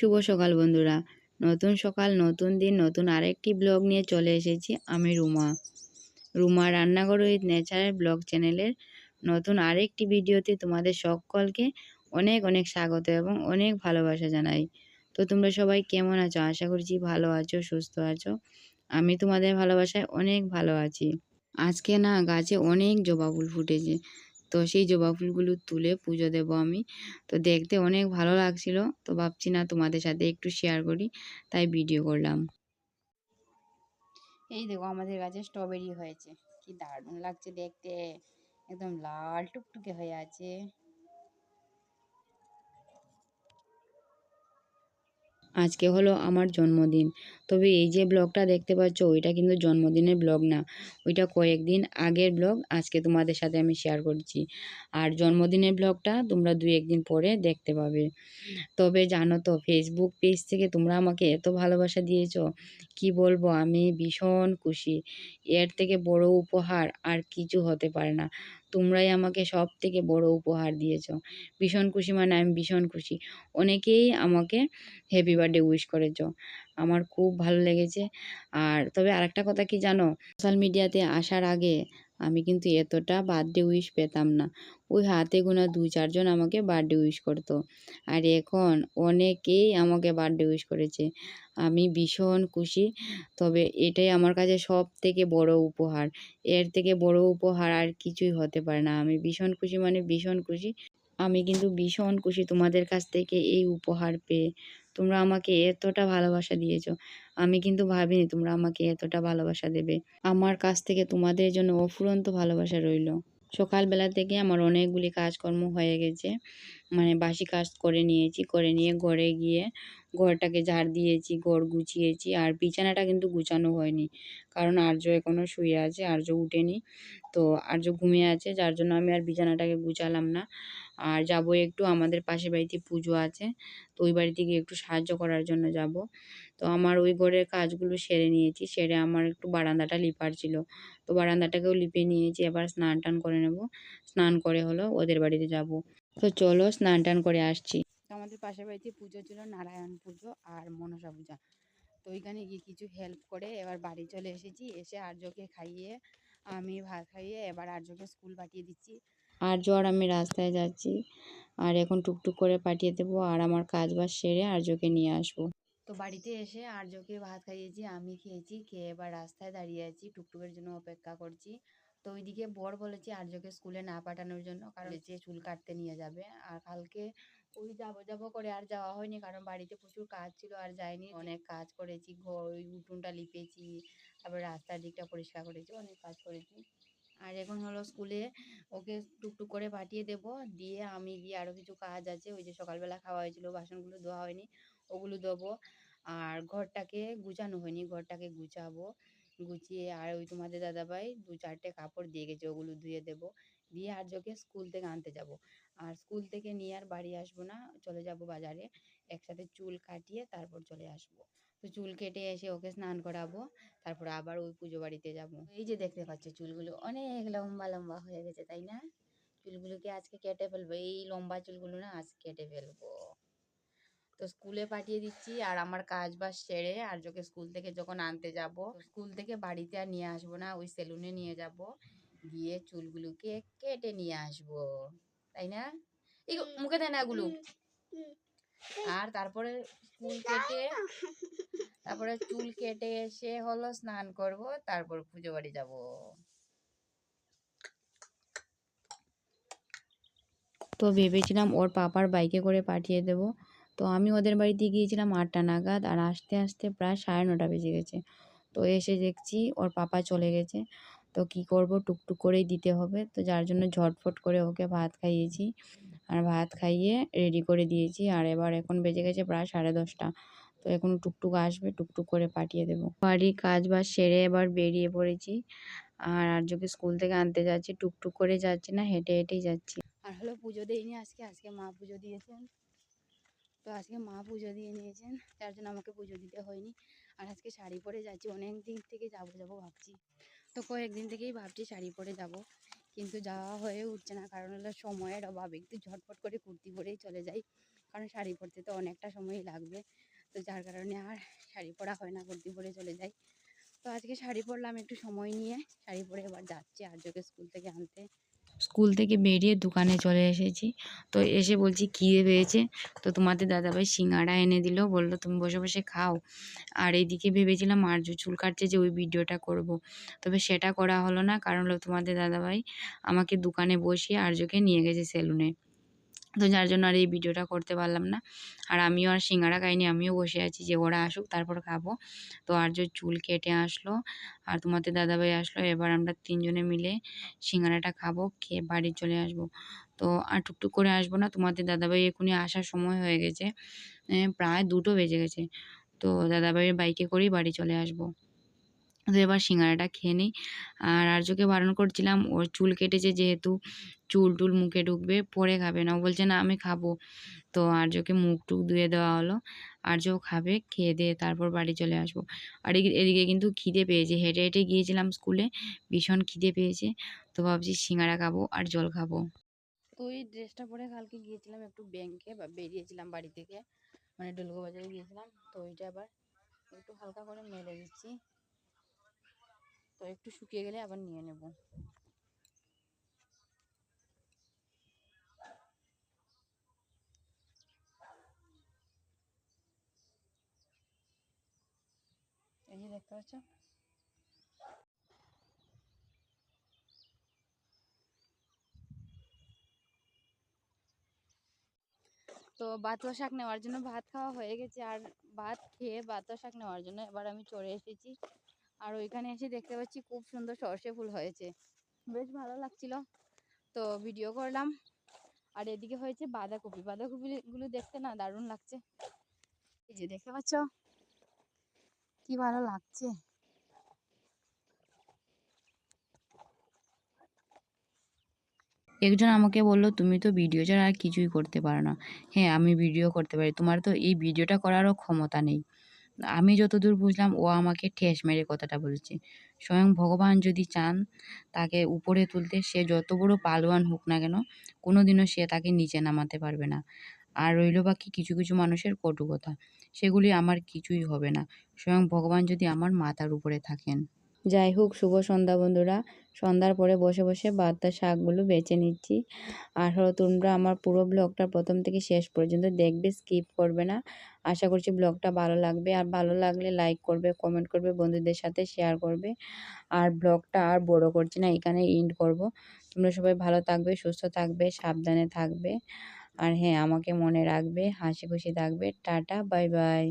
শুভ সকাল বন্ধুরা। নতুন সকাল, নতুন দিন, নতুন আরেকটি ব্লগ নিয়ে চলে এসেছি আমি রুমা। রুমা রান্নাঘর উইথ নেচারের ব্লগ চ্যানেলের নতুন আরেকটি ভিডিওতে তোমাদের সকলকে অনেক অনেক স্বাগত এবং অনেক ভালোবাসা জানাই। তো তোমরা সবাই কেমন আছো? আশা করছি ভালো আছো, সুস্থ আছো। আমি তোমাদের ভালোবাসায় অনেক ভালো আছি। আজকে না গাছে অনেক জবা ফুল ফুটেছে। তো সেই জবা ফুলগুলো তুলে পুজো দেব আমি। তো দেখতে অনেক ভালো লাগছিল। তো ভাবছি না তোমাদের সাথে একটু শেয়ার করি, তাই ভিডিও করলাম। এই দেখো আমাদের গাছে স্ট্রবেরি হয়েছে। কি দারুণ লাগছে দেখতে। একদম লাল টুকটুকে হয়ে আছে। আজকে হলো আমার জন্মদিন। তবে এই যে ব্লগটা দেখতে পাচ্ছ, ওইটা কিন্তু জন্মদিনের ব্লগ না। ওইটা কয়েকদিন আগের ব্লগ, আজকে তোমাদের সাথে আমি শেয়ার করছি। আর জন্মদিনের ব্লগটা তোমরা দুই একদিন পরে দেখতে পাবে। তবে জানো তো ফেসবুক পেজ থেকে তোমরা আমাকে এত ভালোবাসা দিয়েছ, কি বলব, আমি ভীষণ খুশি। এর থেকে বড় উপহার আর কিছু হতে পারে না। তোমরাই আমাকে সব থেকে বড় উপহার দিয়েছ। ভীষণ খুশি মানে আমি ভীষণ খুশি। অনেকেই আমাকে হ্যাপি বার্থডে উইশ করেছ। আমার খুব ভালো লেগেছে। আর তবে আরেকটা কথা কি জানো? সোশ্যাল মিডিয়াতে আসার আগে আমি কিন্তু এতটা বার্থডে উইশ পেতাম না। ওই হাতে গোনা দু চারজন আমাকে বার্থডে উইশ করতো। আর এখন অনেকেই আমাকে বার্থডে উইশ করেছে। আমি ভীষণ খুশি, তবে এটাই আমার কাছে সব থেকে বড় উপহার। এর থেকে বড় উপহার আর কিছুই হতে পারে না। আমি ভীষণ খুশি মানে ভীষণ খুশি। আমি কিন্তু ভীষণ খুশি তোমাদের কাছ থেকে এই উপহার পেয়ে। তোমরা আমাকে এতটা ভালোবাসা দিয়েছ। আমি কিন্তু ভাবিনি তোমরা আমাকে এতটা ভালোবাসা দেবে। আমার কাছ থেকে তোমাদের জন্য অফুরন্ত ভালোবাসা রইল। সকালবেলা থেকে আমার অনেকগুলি কাজকর্ম হয়ে গেছে। মানে বাসি কাজ করে নিয়েছি, করে নিয়ে ঘরে গিয়ে ঘরটাকে ঝাড় দিয়েছি, ঘর গুছিয়েছি। আর বিছানাটা কিন্তু গুছানো হয়নি। কারণ আর্য এখনও শুয়ে আছে, আর্য উঠেনি। তো আর্য ঘুমিয়ে আছে, যার জন্য আমি আর বিছানাটাকে গুছালাম না। আর যাব একটু, আমাদের পাশের বাড়িতে পুজো আছে, তো ওই বাড়িতে গিয়ে একটু সাহায্য করার জন্য যাব। তো আমার ওই ঘরের কাজগুলো সেরে নিয়েছি, সেরে আমার একটু বারান্দাটা লিপার ছিল। তো বারান্দাটাকেও লিপে নিয়েছি, এবার স্নান টান করে নেব। স্নান করে হলো ওদের বাড়িতে যাব। তো চলো স্নান টান করে আসছি। আমাদের পাশের বাড়িতে পুজো ছিল, নারায়ণ পুজো আর মনসা পূজা। তো ওইখানে গিয়ে কিছু হেল্প করে এবার বাড়ি চলে এসেছি, এসে আর্যকে খাইয়ে, আমি ভাত খাইয়ে এবার আর্যকে স্কুল পাঠিয়ে দিচ্ছি। আর আমি রাস্তায় যাচ্ছি। আর এখন টুকটুক করে পাঠিয়ে দেবো আর আমার কাজ বাজ সেরে আর্যকে নিয়ে আসব। তো বাড়িতে এসে আর্যকে ভাত খাইয়েছি, আমি খেয়েছি, খেয়ে এবার রাস্তায় দাঁড়িয়ে আছি, টুকটুকের জন্য অপেক্ষা করছি। তো ওইদিকে বর বলেছে আর্যকে স্কুলে না পাঠানোর জন্য, কারণ যে চুল কাটতে নিয়ে যাবে। আর কালকে ওই যাব যাব করে আর যাওয়া হয়নি, কারণ বাড়িতে প্রচুর কাজ ছিল আর যাইনি। অনেক কাজ করেছি ঘর ওই উঠোনটা লিপেছি, তারপরে রাস্তার দিকটা পরিষ্কার করেছি, অনেক কাজ করেছি। আর এখন হলো স্কুলে ওকে টুকটুক করে পাঠিয়ে দেব। দিয়ে আমি গিয়ে আরও কিছু কাজ আছে। ওই যে সকালবেলা খাওয়া হয়েছিল, বাসনগুলো ধোয়া হয়নি, ওগুলো দেবো আর ঘরটাকে গুছানো হয়নি, ঘরটাকে গুছাবো। গুছিয়ে আর ওই তোমাদের দাদাভাই দু চারটে কাপড় দিয়ে গেছে, ওগুলো ধুয়ে দেবো। দিয়ে আর্যকে স্কুল থেকে আনতে যাব। আর স্কুল থেকে নিয়ে আর বাড়ি আসব না, চলে যাব বাজারে। একসাথে চুল কাটিয়ে তারপর চলে আসব। তো চুল কেটে এসে ওকে স্নান করাবো, তারপর আবার ওই পুজো বাড়িতে যাব। এই যে দেখতে পাচ্ছ চুলগুলো অনেক লম্বা লম্বা হয়ে গেছে, তাই না? চুলগুলোকে আজকে কেটে ফেলব, এই লম্বা চুলগুলো না আজ কেটে ফেলব। তো স্কুলে পাঠিয়ে দিচ্ছি আর আমার কাজ বাজ সেরে আর যখন স্কুল থেকে যখন আনতে যাব স্কুল থেকে বাড়িতে আর নিয়ে আসব না, ওই সেলুনে নিয়ে যাব। গিয়ে চুলগুলোকে কেটে নিয়ে আসব, তাই না? এই মুখে দেয় না এগুলো। আর তারপরে চুল কেটে তারপরে চুল কেটে এসে হলো স্নান করব, তারপর পুজো বাড়ি যাব। তো ভেবেছিলাম ওর পাপার বাইকে করে পাঠিয়ে দেব। তো আমি ওদের বাড়িতে গিয়েছিলাম আটটা নাগাদ আর আসতে আসতে প্রায় সাড়ে নটা বেজে গেছে। তো এসে দেখছি ওর পাপা চলে গেছে। তো কি করব, টুকটুক করেই দিতে হবে। তো যার জন্য ঝটফট করে ওকে ভাত খাইয়েছি। আর ভাত খাইয়ে রেডি করে দিয়েছি। আর এবার এখন বেজে গেছে প্রায় সাড়ে দশটা। তো এখন টুকটুক আসবে, টুকটুক করে পাঠিয়ে দেবো। বাড়ির কাজ বাজ সেরে এবার বেরিয়ে পড়েছি। আর আর্যকে স্কুল থেকে আনতে যাচ্ছি, টুকটুক করে যাচ্ছি না, হেঁটে হেঁটেই যাচ্ছি। আর হলো পুজো দিইনি আজকে আজকে মা পুজো দিয়েছেন। তো আজকে মা পুজো দিয়ে নিয়েছেন, যার জন্য আমাকে পুজো দিতে হয়নি। আর আজকে শাড়ি পরে যাচ্ছি, অনেক দিন থেকে যাব যাব ভাবছি। তো কয়েকদিন থেকেই ভাবছি শাড়ি পরে যাব, কিন্তু যাওয়া হয়ে উঠছে না। কারণ হলো সময়ের অভাব, একটু ঝটফট করে কুর্তি পরেই চলে যাই। কারণ শাড়ি পরতে তো অনেকটা সময়ই লাগবে। তো যার কারণে আর শাড়ি পরা হয় না কুর্তি পরে চলে যাই। তো আজকে শাড়ি পরলাম একটু সময় নিয়ে, শাড়ি পরে এবার যাচ্ছি আর্যকে স্কুল থেকে আনতে। স্কুল থেকে বেরিয়ে দোকানে চলে এসেছি। তো এসে বলছি খিদে পেয়েছে তো তোমাদের দাদাভাই সিঙ্গাড়া এনে দিল, বলল, তুমি বসে বসে খাও। আর এইদিকে ভেবেছিলাম আর্য চুল কাটছে যে ওই ভিডিওটা করব। তবে সেটা করা হলো না, কারণ তোমাদের দাদাভাই আমাকে দোকানে বসিয়ে আর্যকে নিয়ে গেছে সেলুনে। তো যার জন্য আর এই ভিডিওটা করতে পারলাম না। আর আমিও আর সিঙ্গারা খাইনি, আমিও বসে আছি যে ওরা আসুক, তারপর খাব। তো আর্য চুল কেটে আসলো আর তোমাদের দাদাভাই আসলো, এবার আমরা তিনজনে মিলে সিঙ্গারাটা খাব, খেয়ে বাড়ি চলে আসব। তো আর টুকটুক করে আসব না, তোমাদের দাদাভাই এখনই আসার সময় হয়ে গেছে প্রায় দুটো বেজে গেছে। তো দাদাভাইয়ের বাইকে করেই বাড়ি চলে আসব। এবার সিঙ্গাড়াটা খেয়ে নিই। আর আর্যকে বারণ করছিলাম, ওর চুল কেটেছে যেহেতু, চুল টুল মুখে ঢুকবে, পরে খাবে না। ও বলছে, না, আমি খাব। তো আর্যকে মুখ টুক ধুয়ে দেওয়া হলো। আর্যও খাবে, খেয়ে দিয়ে তারপর বাড়ি চলে আসব। আর এদিকে- কিন্তু খিদে পেয়েছে। হেঁটে হেঁটে গিয়েছিলাম স্কুলে, ভীষণ খিদে পেয়েছে। তো ভাবছি সিঙ্গাড়া খাব আর জল খাব। তো এই ড্রেসটা পরে কালকে গিয়েছিলাম একটু ব্যাংকে, বা বেরিয়েছিলাম বাড়ি থেকে মানে ডুলগো বাজারে গিয়েছিলাম। তো ওইটা আবার একটু হালকা করে মেলে দিচ্ছি। তো একটু শুকিয়ে গেলে আবার নিয়ে নেব। এই যে দেখতে পাচ্ছ? তো বাতুয়া শাক নেওয়ার জন্য ভাত খাওয়া হয়ে গেছে, আর ভাত খেয়ে বাতুয়া শাক নেওয়ার জন্য এবার আমি চলে এসেছি। আর ওইখানে এসে দেখতে পাচ্ছি খুব সুন্দর সর্ষে ফুল হয়েছে। বেশ ভালো লাগছিল। তো ভিডিও করলাম। আর এদিকে হয়েছে বাঁধাকপি। বাঁধাকপিগুলো দেখতে না দারুণ লাগছে। এই যে দেখতে পাচ্ছ? কি ভালো লাগছে। একজন আমাকে বলল, তুমি তো ভিডিও ছাড়া আর কিছুই করতে পারো না। হ্যাঁ আমি ভিডিও করতে পারি। তোমার তো এই ভিডিওটা করারও ক্ষমতা নেই। আমি যতদূর বুঝলাম, ও আমাকে ঠেস মেরে কথাটা বলেছে। স্বয়ং ভগবান যদি চান তাকে উপরে তুলতে, সে যত বড় পালোয়ান হোক না কেন, কোনোদিনও সে তাকে নিচে নামাতে পারবে না। আর রইল বাকি কিছু কিছু মানুষের কটু কথা সেগুলি আমার কিছুই হবে না। স্বয়ং ভগবান যদি আমার মাথার উপরে থাকেন। যাই হোক, শুভ সন্ধ্যা বন্ধুরা। সন্ধ্যার পরে বসে বসে বাদ্দা শাকগুলো বেছে নিচ্ছি। আর হলো তোমরা আমার পুরো ব্লগটা প্রথম থেকে শেষ পর্যন্ত দেখবে, স্কিপ করবে না। আশা করছি ব্লগটা ভালো লাগবে। আর ভালো লাগলে লাইক করবে, কমেন্ট করবে, বন্ধুদের সাথে শেয়ার করবে। আর ব্লগটা আর বড় করছি না এখানে এন্ড করব। তোমরা সবাই ভালো থাকবে, সুস্থ থাকবে, সাবধানে থাকবে। আর হ্যাঁ আমাকে মনে রাখবে, হাসি খুশি থাকবে। Tata, bye bye.